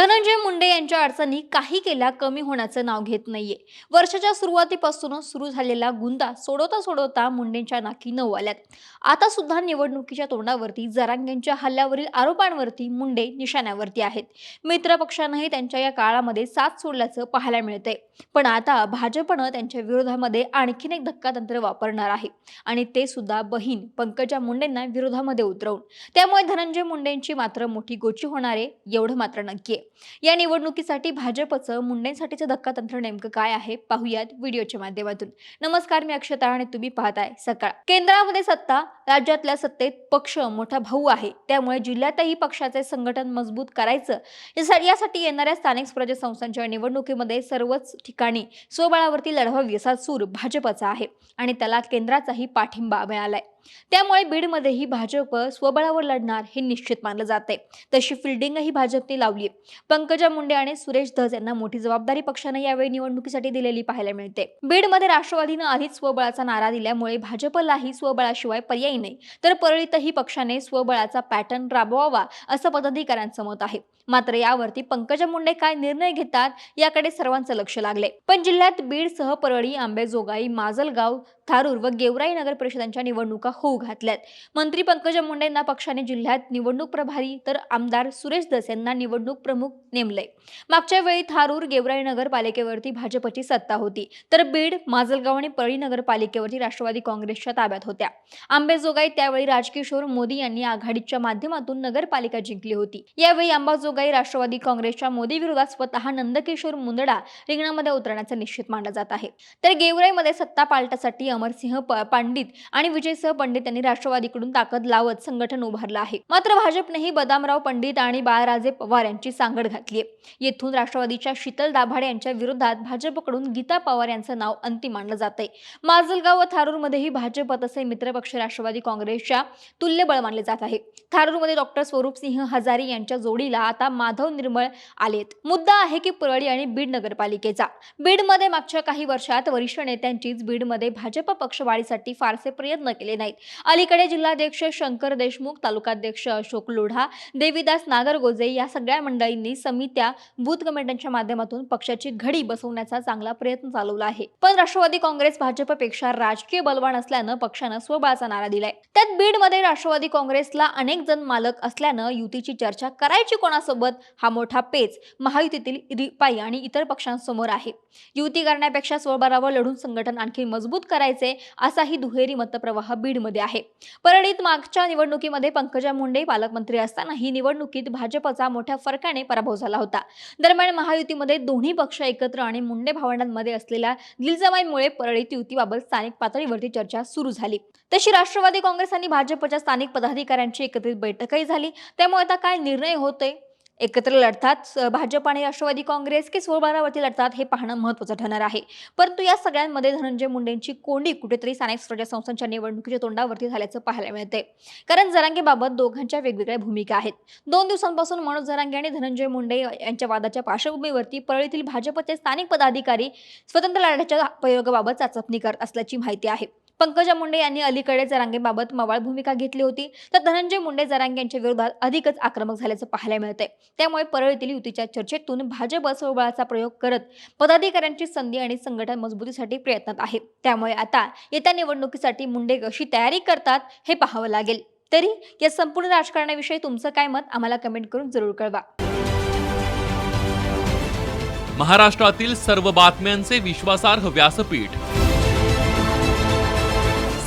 धनंजय यांच्या अडचणी काही केल्या कमी होण्याचं नाव घेत नाहीये. वर्षाच्या सुरुवातीपासूनच सुरू झालेला गुंदा सोडवता सोडवता मुंडेंच्या नाकी नऊ आल्यात. आता सुद्धा निवडणुकीच्या तोंडावरती जरांगेंच्या हल्ल्यावरील आरोपांवरती मुंडे निशाण्यावरती आहेत. मित्र पक्षानंही त्यांच्या या काळामध्ये साथ सोडल्याचं पाहायला मिळतंय. पण आता भाजपनं त्यांच्या विरोधामध्ये आणखीन एक धक्कातंत्र वापरणार आहे. आणि ते सुद्धा बहीण पंकजा मुंडेंना विरोधामध्ये उतरवून. त्यामुळे धनंजय मुंडेंची मात्र मोठी गोची होणार आहे एवढं मात्र नक्की आहे. या निवडणुकीसाठी भाजपचं मुंडेंसाठीचं धक्का तंत्र नेमकं काय आहे? पाहूयात व्हिडिओच्या माध्यमातून. नमस्कार मी अक्षता आणि तुम्ही पाहताय सकाळ. केंद्रामध्ये सत्ता राज्यातल्या सत्तेत पक्ष मोठा भाऊ आहे. त्यामुळे जिल्ह्यातही पक्षाचे संघटन मजबूत करायचं. यासाठी यासाठी येणाऱ्या स्थानिक स्वराज्य संस्थांच्या निवडणुकीमध्ये सर्वच ठिकाणी स्वबळावरती लढवावी असा सूर भाजपचा आहे. आणि त्याला केंद्राचाही पाठिंबा मिळालाय. त्यामुळे बीडमध्येही भाजप स्वबळावर लढणार हे निश्चित मानलं जाते तशी फिल्डिंगही भाजपने लावली पंकजा मुंडे आणि सुरेश धस यांना मोठी जबाबदारी पक्षाने यावेळी निवडणुकीसाठी दिलेली पाहायला मिळते. बीडमध्ये राष्ट्रवादीनं आधीच स्वबळाचा नारा दिल्यामुळे भाजपलाही स्वबळाशिवाय पर्यायी नाही. तर परळीतही पक्षाने स्वबळाचा पॅटर्न राबवावा असं पदाधिकाऱ्यांचं मत आहे. मात्र यावरती पंकजा मुंडे काय निर्णय घेतात याकडे सर्वांचं लक्ष लागले पण जिल्ह्यात बीडसह परळी आंबेजोगाई माजलगाव थारूर व गेवराई नगर परिषदांच्या निवडणुका होऊ घातल्यात. मंत्री पंकजा मुंडेंना पक्षाने जिल्ह्यात निवडणूक प्रभारी तर आमदार सुरेश दस यांना निवडणूक प्रमुख नेमले. मागच्या वेळी थारूर गेवराई नगरपालिकेवरती भाजपची सत्ता होती तर बीड माजलगाव आणि परळी नगरपालिकेवरती राष्ट्रवादी काँग्रेसच्या ताब्यात होत्या. आंबेजोगाई त्यावेळी राजकिशोर मोदी यांनी आघाडीच्या माध्यमातून नगरपालिका जिंकली होती. यावेळी अंबाजोगाई राष्ट्रवादी काँग्रेसच्या मोदी विरोधात स्वतः नंदकिशोर मुंदडा रिंगणामध्ये उतरण्याचा निश्चित मानला जात आहे. तर गेवराईमध्ये सत्ता पालटासाठी अमरसिंह प- पंडित आणि विजयसिंह पंडित यांनी राष्ट्रवादीकडून ताकद लावत संघटन उभारलं आहे. मात्र भाजपनेही बदामराव पंडित आणि बाळराजे पवार यांची सांगड घातली येथून राष्ट्रवादीच्या शीतल दाभाडे यांच्या विरोधात भाजपकडून गीता पवार यांचं नाव अंतिम मानलं जात आहे माजलगाव व थारूरमध्येही भाजप तसे मित्रपक्ष राष्ट्रवादी काँग्रेसच्या तुल्यबळ मानले जात आहे. थारूरमध्ये डॉक्टर स्वरूप सिंह हजारी यांच्या जोडीला आता माधव निर्मळ आलेत मुद्दा आहे की परळी आणि बीड नगरपालिकेचा. बीडमध्ये मागच्या काही वर्षात वरिष्ठ नेत्यांचीच बीडमध्ये भाजप पक्षवाढीसाठी फारसे प्रयत्न केले नाहीत. अलीकडे जिल्हाध्यक्ष शंकर देशमुख तालुकाध्यक्ष अशोक लोढा देवीदास नागरगोजे या सगळ्या मंडळींनी समित्या बूथ कमिट्यांच्या माध्यमातून पक्षाची घडी बसवण्याचा चांगला प्रयत्न चालवला आहे. पण राष्ट्रवादी काँग्रेस भाजपपेक्षा राजकीय बलवान असल्यानं पक्षानं स्वबळाचा नारा दिलाय. त्यात बीडमध्ये राष्ट्रवादी काँग्रेसला अनेक जण मालक असल्यानं युतीची चर्चा करायची कोणासोबत? हा मोठा पेच महायुतीतील रिपाई आणि इतर पक्षांसमोर आहे. युती करण्यापेक्षा स्वबळावर लढून संघटन आणखी मजबूत करायचे असाही दुहेरी मतप्रवाह बीडमध्ये आहे. परळीत मागच्या निवडणुकीमध्ये पंकजा मुंडे पालकमंत्री असताना ही निवडणुकीत भाजपचा मोठ्या फरकाने पराभव झाला होता. दरम्यान महायुतीमध्ये दोन्ही पक्ष एकत्र आणि मुंडे भावंडांमध्ये असलेल्या दिलजमाईमुळे परळीत युतीबाबत स्थानिक पातळीवरती चर्चा सुरू झाली. तशी राष्ट्रवादी काँग्रेस आणि भाजपच्या स्थानिक पदाधिकाऱ्यांची एकत्रित बैठकही झाली. त्यामुळे आता काय निर्णय होतोय? एकत्र लढतात. भाजप आणि राष्ट्रवादी काँग्रेस की स्वबळावरती लढतात हे पाहणं महत्त्वाचं ठरणार आहे. परंतु या सगळ्यांमध्ये धनंजय मुंडेंची कोंडी कुठेतरी स्थानिक स्वराज्य संस्थांच्या निवडणुकीच्या तोंडावरती झाल्याचं पाहायला मिळते कारण जरांगेबाबत दोघांच्या वेगवेगळ्या भूमिका आहेत. दोन दिवसांपासून मनोज जरांगे आणि धनंजय मुंडे यांच्या वादाच्या पार्श्वभूमीवरती परळीतील भाजपचे स्थानिक पदाधिकारी स्वतंत्र लढ्याच्या प्रयोगाबाबत चाचपणी करत असल्याची माहिती आहे. पंकजा मुंडे यांनी अलीकडे जरांगेबाबत मवाळ भूमिका घेतली होती. तर धनंजय मुंडे जरांगे यांच्या विरोधात अधिकच आक्रमक झाल्याचं पाहायला मिळतंय. त्यामुळे परळीतील युतीच्या चर्चेतून भाजप स्वबळाचा प्रयोग करत पदाधिकाऱ्यांची संधी आणि संघटन मजबूतीसाठी प्रयत्नात आहे. त्यामुळे आता येत्या निवडणुकीसाठी मुंडे कशी तयारी करतात हे पाहावं लागेल. तरी या संपूर्ण राजकारणाविषयी तुमचं काय मत आम्हाला कमेंट करून जरूर कळवा. महाराष्ट्रातील सर्व बातम्यांचे विश्वासार्ह व्यासपीठ